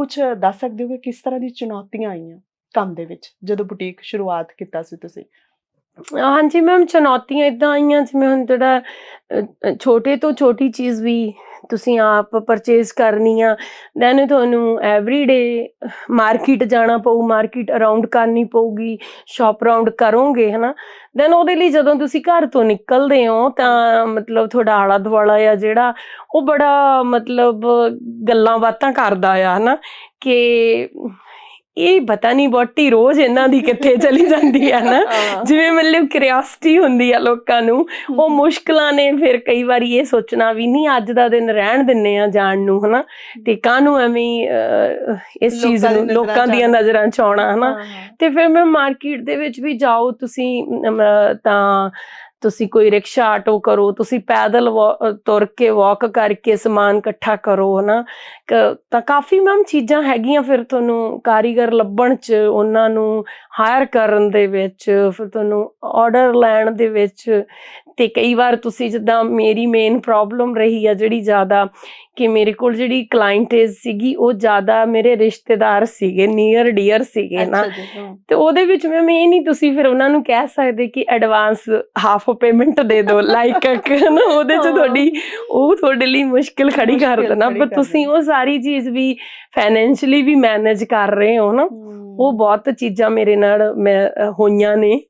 ਕੁਝ ਦੱਸ ਸਕਦੇ ਹੋ ਕਿ ਕਿਸ ਤਰ੍ਹਾਂ ਦੀ ਚੁਣੌਤੀਆਂ ਆਈਆਂ ਕੰਮ ਦੇ ਵਿੱਚ ਜਦੋਂ ਬੁਟੀਕ ਸ਼ੁਰੂਆਤ ਕੀਤਾ ਸੀ ਤੁਸੀਂ? ਹਾਂਜੀ ਮੈਮ ਚੁਣੌਤੀਆਂ ਇਦਾਂ ਆਈਆਂ ਜਿਵੇਂ ਹੁਣ ਜਿਹੜਾ ਅ, ਅ, ਛੋਟੇ ਤੋਂ ਛੋਟੀ ਚੀਜ਼ ਵੀ ਤੁਸੀਂ ਆਪ ਪਰਚੇਸ ਕਰਨੀ ਆ ਦੈਨ ਤੁਹਾਨੂੰ ਐਵਰੀਡੇ ਮਾਰਕੀਟ ਜਾਣਾ ਪਊ ਮਾਰਕੀਟ ਅਰਾਊਂਡ ਕਰਨੀ ਪਊਗੀ ਸ਼ਾਪ ਅਰਾਊਂਡ ਕਰੋਗੇ, ਹਨਾ? ਦੈਨ ਉਹਦੇ ਲਈ ਜਦੋਂ ਤੁਸੀਂ ਘਰ ਤੋਂ ਨਿਕਲਦੇ ਹੋ, ਤਾਂ ਮਤਲਬ ਤੁਹਾਡਾ ਆਲਾ ਦੁਆਲਾ ਆ ਜਿਹੜਾ, ਉਹ ਬੜਾ ਮਤਲਬ ਗੱਲਾਂ ਬਾਤਾਂ ਕਰਦਾ ਆ, ਹਨਾ? ਕਿ ਇਹ ਪਤਾ ਨਹੀਂ ਬੋਟੀ ਰੋਜ਼ ਇਹਨਾਂ ਦੀ ਕਿੱਥੇ ਚਲੀ ਜਾਂਦੀ ਹੈ ਨਾ। ਜਿਵੇਂ ਮਤਲਬ ਕਿਉਰਿਓਸਿਟੀ ਹੁੰਦੀ ਆ ਲੋਕਾਂ ਨੂੰ ਉਹ ਮੁਸ਼ਕਲਾਂ ਨੇ ਫਿਰ ਕਈ ਵਾਰੀ ਇਹ ਸੋਚਣਾ ਵੀ ਨਹੀਂ ਅੱਜ ਦਾ ਦਿਨ ਰਹਿਣ ਦਿੰਨੇ ਆ ਜਾਣ ਨੂੰ ਹਨਾ। ਤੇ ਕਾਹਨੂੰ ਐਵੇਂ ਇਸ ਚੀਜ਼ ਨੂੰ ਲੋਕਾਂ ਦੀਆਂ। ਨਜ਼ਰਾਂ ਚ ਆਉਣਾ ਹਨਾ। ਤੇ ਫਿਰ ਮੈਂ ਮਾਰਕੀਟ ਦੇ ਵਿੱਚ ਵੀ ਜਾਓ ਤੁਸੀਂ ਤਾਂ ਤੁਸੀਂ ਕੋਈ ਰਿਕਸ਼ਾ ਆਟੋ ਕਰੋ, ਤੁਸੀਂ ਪੈਦਲ ਵਾ- ਤੁਰ ਕੇ ਵਾਕ ਕਰਕੇ ਸਮਾਨ ਇਕੱਠਾ ਕਰੋ, ਹਨਾ? ਕ- ਤਾਂ ਕਾਫੀ ਮੈਮ ਚੀਜ਼ਾਂ ਹੈਗੀਆਂ ਫਿਰ ਤੁਹਾਨੂੰ ਕਾਰੀਗਰ ਲੱਭਣ ਚ, ਉਹਨਾਂ ਨੂੰ ਹਾਇਰ ਕਰਨ ਦੇ ਵਿੱਚ, ਫਿਰ ਤੁਹਾਨੂੰ ਆਰਡਰ ਲੈਣ ਦੇ ਵਿੱਚ ਤੇ ਕਈ ਵਾਰ ਤੁਸੀਂ ਜਿੱਦਾਂ ਮੇਰੀ ਮੇਨ ਪ੍ਰੋਬਲਮ ਰਹੀ ਆ ਜਿਹੜੀ ਜ਼ਿਆਦਾ ਕਿ ਮੇਰੇ ਕੋਲ ਜਿਹੜੀ ਕਲਾਇੰਟੇਜ ਸੀਗੀ ਉਹ ਜ਼ਿਆਦਾ ਮੇਰੇ ਰਿਸ਼ਤੇਦਾਰ ਸੀਗੇ ਨੀਅਰ ਡੀਅਰ ਸੀਗੇ ਨਾ। ਤੇ ਉਹਦੇ ਵਿੱਚ ਮੈਂ ਇਹ ਨਹੀਂ ਤੁਸੀਂ ਫਿਰ ਉਹਨਾਂ ਨੂੰ ਕਹਿ ਸਕਦੇ ਕਿ ਐਡਵਾਂਸ ਹਾਫ ਪੇਮੈਂਟ ਦੇ ਦਿਓ ਲਾਈਕ ਨਾ ਉਹਦੇ ਚ। ਤੁਹਾਡੀ ਉਹ ਤੁਹਾਡੇ ਲਈ ਮੁਸ਼ਕਿਲ ਖੜੀ ਕਰ ਦੇਣਾ ਪਰ ਤੁਸੀਂ ਉਹ ਸਾਰੀ ਚੀਜ਼ ਵੀ ਫਾਈਨੈਂਸ਼ੀਅਲੀ ਵੀ ਮੈਨੇਜ ਕਰ ਰਹੇ ਹੋ ਨਾ। ਉਹ ਬਹੁਤ ਚੀਜ਼ਾਂ ਮੇਰੇ ਨਾਲ ਮੈਂ ਹੋਈਆਂ ਨੇ